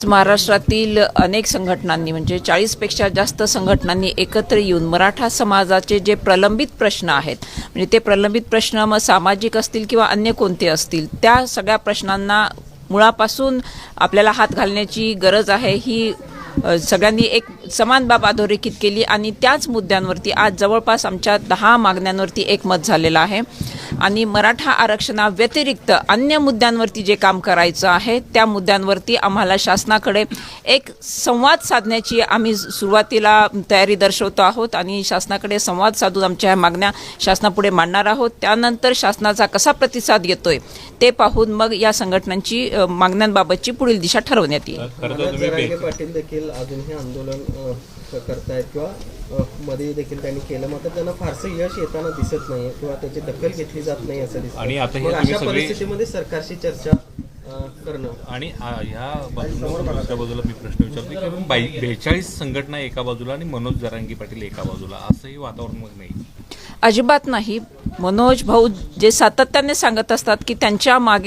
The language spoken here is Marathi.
महाराष्ट्रातील अनेक संघटनांनी म्हणजे चाळीसपेक्षा जास्त संघटनांनी एकत्र येऊन मराठा समाजाचे जे प्रलंबित प्रश्न आहेत म्हणजे ते प्रलंबित प्रश्न मग सामाजिक असतील किंवा अन्य कोणते असतील त्या सगळ्या प्रश्नांना मुळापासून आपल्याला हात घालण्याची गरज आहे. ही सगळ्यांनी एक समान बाब अधोरेखित केली आणि त्याच मुद्द्यांवरती आज जवळपास आमच्या दहा मागण्यांवरती एकमत झालेलं आहे. आणि मराठा आरक्षणाव्यतिरिक्त अन्य मुद्द्यांवरती जे काम करायचं आहे त्या मुद्द्यांवरती आम्हाला शासनाकडे एक संवाद साधण्याची आम्ही सुरुवातीला तयारी दर्शवतो आहोत आणि शासनाकडे संवाद साधून आमच्या ह्या मागण्या शासनापुढे मांडणार आहोत. त्यानंतर शासनाचा कसा प्रतिसाद येतोय ते पाहून मग या संघटनांची मागण्यांबाबतची पुढील दिशा ठरवण्यात येईल. पाटील देखील अजूनही आंदोलन करतायत किंवा मध्ये देखील त्यांनी केलं मात्र त्यांना फारसं यश येताना दिसत नाही किंवा त्याची दखल घेतली जात नाही असं दिसतं आणि आता हे अशा परिस्थितीमध्ये सरकारशी चर्चा अ, करणं. आणि ह्या बाजूला दुसऱ्या बाजूला मी प्रश्न विचारतो की बाई बेचाळीस संघटना एका बाजूला आणि मनोज जरांगी पाटील एका बाजूला. असंही वातावरण मग नाही. अजिबात नाही. मनोज भाऊ जे सातत्याने सांगत असतात की त्यांच्या मागे